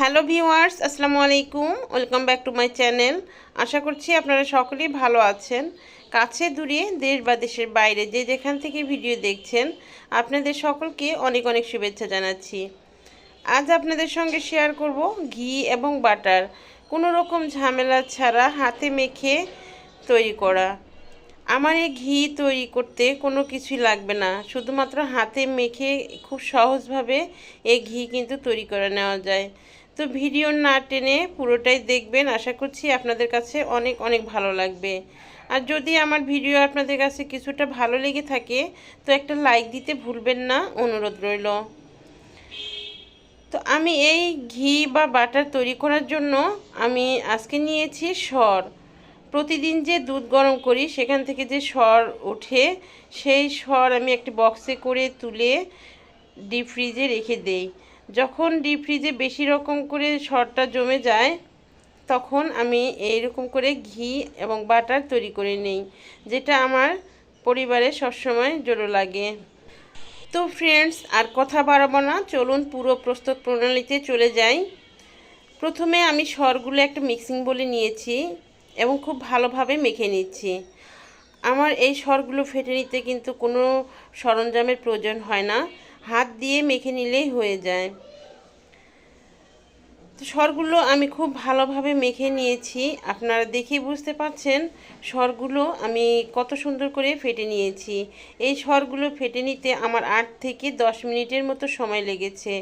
Hello viewers, আসসালামু আলাইকুম। Welcome back to my channel. আশা করছি আপনারা সকলেই ভালো আছেন। কাছে দূরে দেশ বা দেশের বাইরে যে যেখান থেকে ভিডিও দেখছেন, আপনাদের সকলকে অনেক অনেক শুভেচ্ছা জানাচ্ছি। আজ আপনাদের সঙ্গে শেয়ার করব ঘি এবং বাটার। কোনো রকম ঝামেলা ছাড়া হাতে মেখে তৈরি করা। আমার এই ঘি তৈরি করতে কোনো কিছুই লাগবে না। শুধুমাত্র হাতে মেখে খুব সহজভাবে এই ঘি কিন্তু তৈরি করে নেওয়া যায়। তো ভিডিও না টেনে পুরোটাই দেখবেন। আশা করছি আপনাদের কাছে অনেক অনেক ভালো লাগবে। আর যদি আমার ভিডিও আপনাদের কাছে কিছুটা ভালো লেগে থাকে, তো একটা লাইক দিতে ভুলবেন না, অনুরোধ রইল। তো আমি এই ঘি বা বাটার তৈরি করার জন্য আমি আজকে নিয়েছি সর। প্রতিদিন যে দুধ গরম করি, সেখান থেকে যে সর ওঠে, সেই সর আমি একটি বক্সে করে তুলে ডিপ ফ্রিজে রেখে দেই। যখন ডিপ ফ্রিজে বেশি রকম করে সরটা জমে যায়, তখন আমি এইরকম করে ঘি এবং বাটার তৈরি করে নেই, যেটা আমার পরিবারে সবসময় জোরো লাগে। তো ফ্রেন্ডস আর কথা বাড়াবো না, চলুন পুরো প্রস্তুত প্রণালীতে চলে যাই। প্রথমে আমি সরগুলো একটা মিক্সিং বলে নিয়েছি এবং খুব ভালোভাবে মেখে নিচ্ছি। আমার এই সরগুলো ফেটে নিতে কিন্তু কোনো সরঞ্জামের প্রয়োজন হয় না। হাত দিয়ে মেখে নিলেই হয়ে যায়। তো সরগুলো আমি খুব ভালোভাবে মেখে নিয়েছি। আপনারা দেখেই বুঝতে পাচ্ছেন সরগুলো আমি কত সুন্দর করে ফেটে নিয়েছি। এই সরগুলো ফেটে নিতে আমার আট থেকে দশ মিনিটের মতো সময় লেগেছে।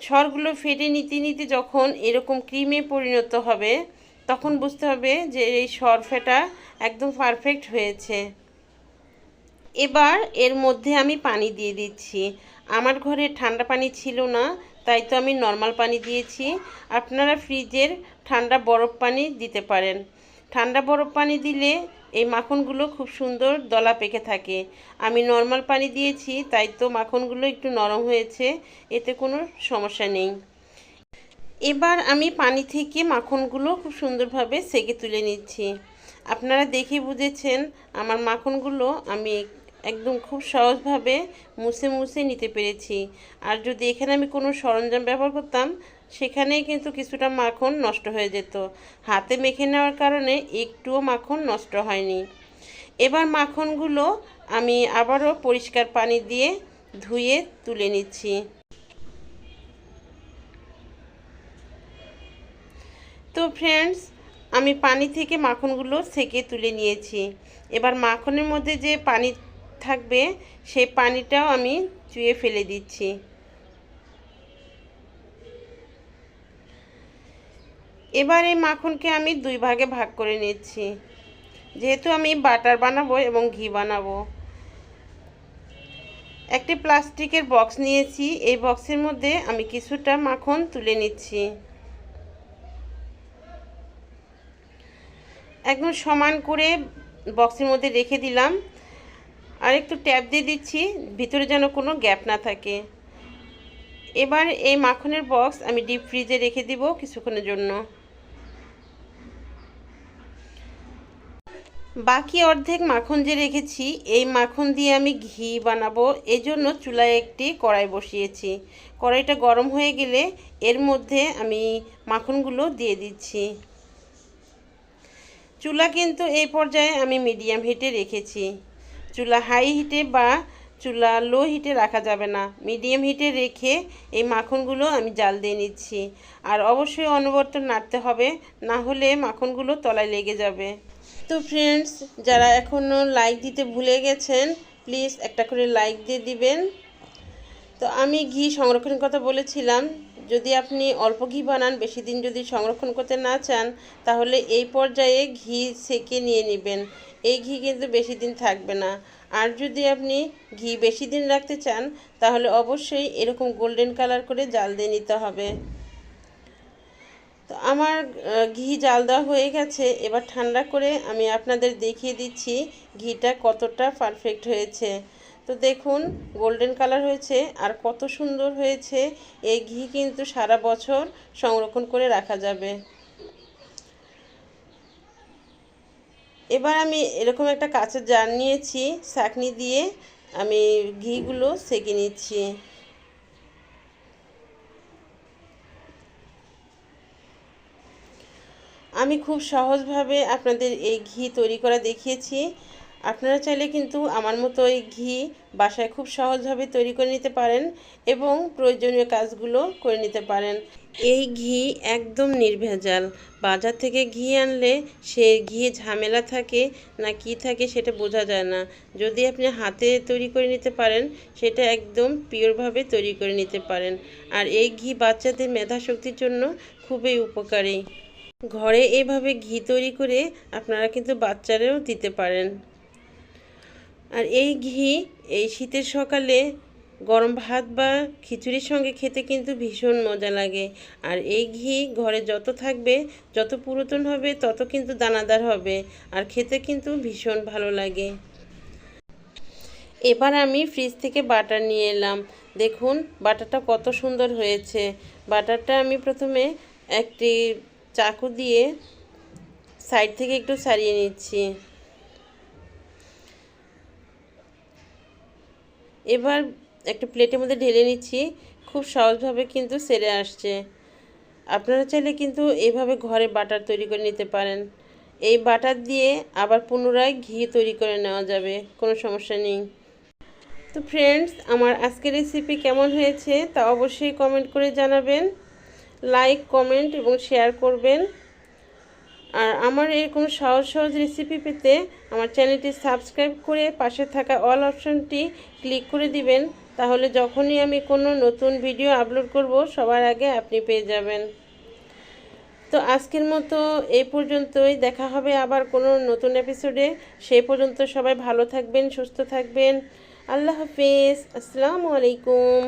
সরগুলো ফেটে নিতে নিতে যখন এরকম ক্রিমে পরিণত হবে, তখন বুঝতে হবে যে এই সর ফেটা একদম পারফেক্ট হয়েছে। এবার এর মধ্যে আমি পানি দিয়ে দিচ্ছি। আমার ঘরে ঠান্ডা পানি ছিল না, তাই তো আমি নর্মাল পানি দিয়েছি। আপনারা ফ্রিজের ঠান্ডা বরফ পানি দিতে পারেন। ঠান্ডা বরফ পানি দিলে এই মাখনগুলো খুব সুন্দর দলা পেকে থাকে। আমি নর্মাল পানি দিয়েছি, তাই তো মাখনগুলো একটু নরম হয়েছে, এতে কোনো সমস্যা নেই। এবার আমি পানি থেকে মাখনগুলো খুব সুন্দরভাবে সেকে তুলে নিচ্ছি। আপনারা দেখে বুঝেছেন, আমার মাখনগুলো আমি একদম খুব সহজভাবে মুছে মুছে নিতে পেরেছি। আর যদি এখানে আমি কোনো সরঞ্জাম ব্যবহার করতাম, সেখানেই কিন্তু কিছুটা মাখন নষ্ট হয়ে যেত। হাতে মেখে নেওয়ার কারণে একটুও মাখন নষ্ট হয়নি। এবার মাখনগুলো আমি আবারও পরিষ্কার পানি দিয়ে ধুয়ে তুলে নিচ্ছি। তো ফ্রেন্ডস আমি পানি থেকে মাখনগুলো সেকে তুলে নিয়েছি। এবার মাখনের মধ্যে যে পানি থাকবে, সেই পানিটাও আমি চুয়ে ফেলে দিচ্ছি। এবার এই মাখনকে আমি দুই ভাগে ভাগ করে নিচ্ছি। যেহেতু আমি বাটার বানাবো এবং ঘি বানাবো। একটি প্লাস্টিকের বক্স নিয়েছি। এই বক্সের মধ্যে আমি কিছুটা মাখন তুলে নিচ্ছি। একদম সমান করে বক্সের মধ্যে রেখে দিলাম। আর একটু ট্যাপ দিয়ে দিচ্ছি, ভিতরে যেন কোনো গ্যাপ না থাকে। এবার এই মাখনের বক্স আমি ডিপ ফ্রিজে রেখে দিব কিছুক্ষণের জন্য। বাকি অর্ধেক মাখন যে রেখেছি, এই মাখন দিয়ে আমি ঘি বানাবো। এই জন্য চুলায় একটি কড়াই বসিয়েছি। কড়াইটা গরম হয়ে গেলে এর মধ্যে আমি মাখনগুলো দিয়ে দিচ্ছি। চুলা কিন্তু এই পর্যায়ে আমি মিডিয়াম হিটে রেখেছি। চুলা হাই হিটে বা চুলা লো হিটে রাখা যাবে না। মিডিয়াম হিটে রেখে এই মাখনগুলো আমি জাল দিয়ে নিচ্ছি। আর অবশ্যই অনবর্ত নাড়তে হবে, না হলে মাখনগুলো তলায় লেগে যাবে। তো ফ্রেন্ডস যারা এখনও লাইক দিতে ভুলে গেছেন প্লিজ একটা করে লাইক দিয়ে দিবেন। তো আমি ঘি সংরক্ষণের কথা বলেছিলাম। যদি আপনি অল্প ঘি বানান, বেশি দিন যদি সংরক্ষণ করতে না চান, তাহলে এই পর্যায়ে ঘি সেকে নিয়ে নেবেন। এই ঘি কিন্তু বেশি দিন থাকবে না। আর যদি আপনি ঘি বেশি দিন রাখতে চান, তাহলে অবশ্যই এরকম গোল্ডেন কালার করে জাল দিয়ে নিতে হবে। তো আমার ঘি জাল দেওয়া হয়ে গেছে। এবার ঠান্ডা করে আমি আপনাদের দেখিয়ে দিচ্ছি ঘিটা কতটা পারফেক্ট হয়েছে। তো দেখুন গোল্ডেন কালার হয়েছে আর কত সুন্দর হয়েছে। এই ঘি কিন্তু সারা বছর সংরক্ষণ করে রাখা যাবে। এবার আমি এরকম একটা কাঁচের জার নিয়েছি ছাঁকনি দিয়ে আমি ঘিগুলো সেঁকে নিচ্ছি। আমি খুব সহজভাবে আপনাদের এই ঘি তৈরি করা দেখিয়েছি। আপনারা চাইলে কিন্তু আমার মতো ওই ঘি বাসায় খুব সহজভাবে তৈরি করে নিতে পারেন এবং প্রয়োজনীয় কাজগুলো করে নিতে পারেন। এই ঘি একদম নির্ভেজাল। বাজার থেকে ঘি আনলে সে ঘি ঝামেলা থাকে না কি থাকে সেটা বোঝা যায় না। যদি আপনি হাতে তৈরি করে নিতে পারেন, সেটা একদম পিওরভাবে তৈরি করে নিতে পারেন। আর এই ঘি বাচ্চাদের মেধা শক্তির জন্য খুবই উপকারী। ঘরে এভাবে ঘি তৈরি করে আপনারা কিন্তু বাচ্চারাও দিতে পারেন। আর এই ঘি, এই শীতের সকালে গরম ভাত বা খিচুড়ির সঙ্গে খেতে কিন্তু ভীষণ মজা লাগে। আর এই ঘি ঘরে যত থাকবে, যত পুরাতন হবে, তত কিন্তু দানাদার হবে আর খেতে কিন্তু ভীষণ ভালো লাগে। এবার আমি ফ্রিজ থেকে বাটার নিয়ে এলাম। দেখুন বাটারটা কত সুন্দর হয়েছে। বাটারটা আমি প্রথমে একটি চাকু দিয়ে সাইড থেকে একটু সারিয়ে নিচ্ছি। এবার একটা প্লেটের মধ্যে ঢেলে নিচ্ছি। খুব সহজভাবে কিন্তু সেরে আসছে। আপনারা চাইলে কিন্তু এইভাবে ঘরে বাটার তৈরি করে নিতে পারেন। এই বাটার দিয়ে আবার পুনরায় ঘি তৈরি করে নেওয়া যাবে, কোনো সমস্যা নেই। তো ফ্রেন্ডস আমার আজকের রেসিপি কেমন হয়েছে তা অবশ্যই কমেন্ট করে জানাবেন। লাইক কমেন্ট এবং শেয়ার করবেন। আর আমার এরকম সহজ সহজ রেসিপি পেতে আমার চ্যানেলটি সাবস্ক্রাইব করে পাশে থাকা অল অপশনটি ক্লিক করে দিবেন, তাহলে যখনই আমি কোনো নতুন ভিডিও আপলোড করব, সবার আগে আপনি পেয়ে যাবেন। তো আজকের মতো এই পর্যন্তই, দেখা হবে আবার কোনো নতুন এপিসোডে সেই পর্যন্ত সবাই ভালো থাকবেন, সুস্থ থাকবেন। আল্লাহ হাফিজ, আসসালামু আলাইকুম।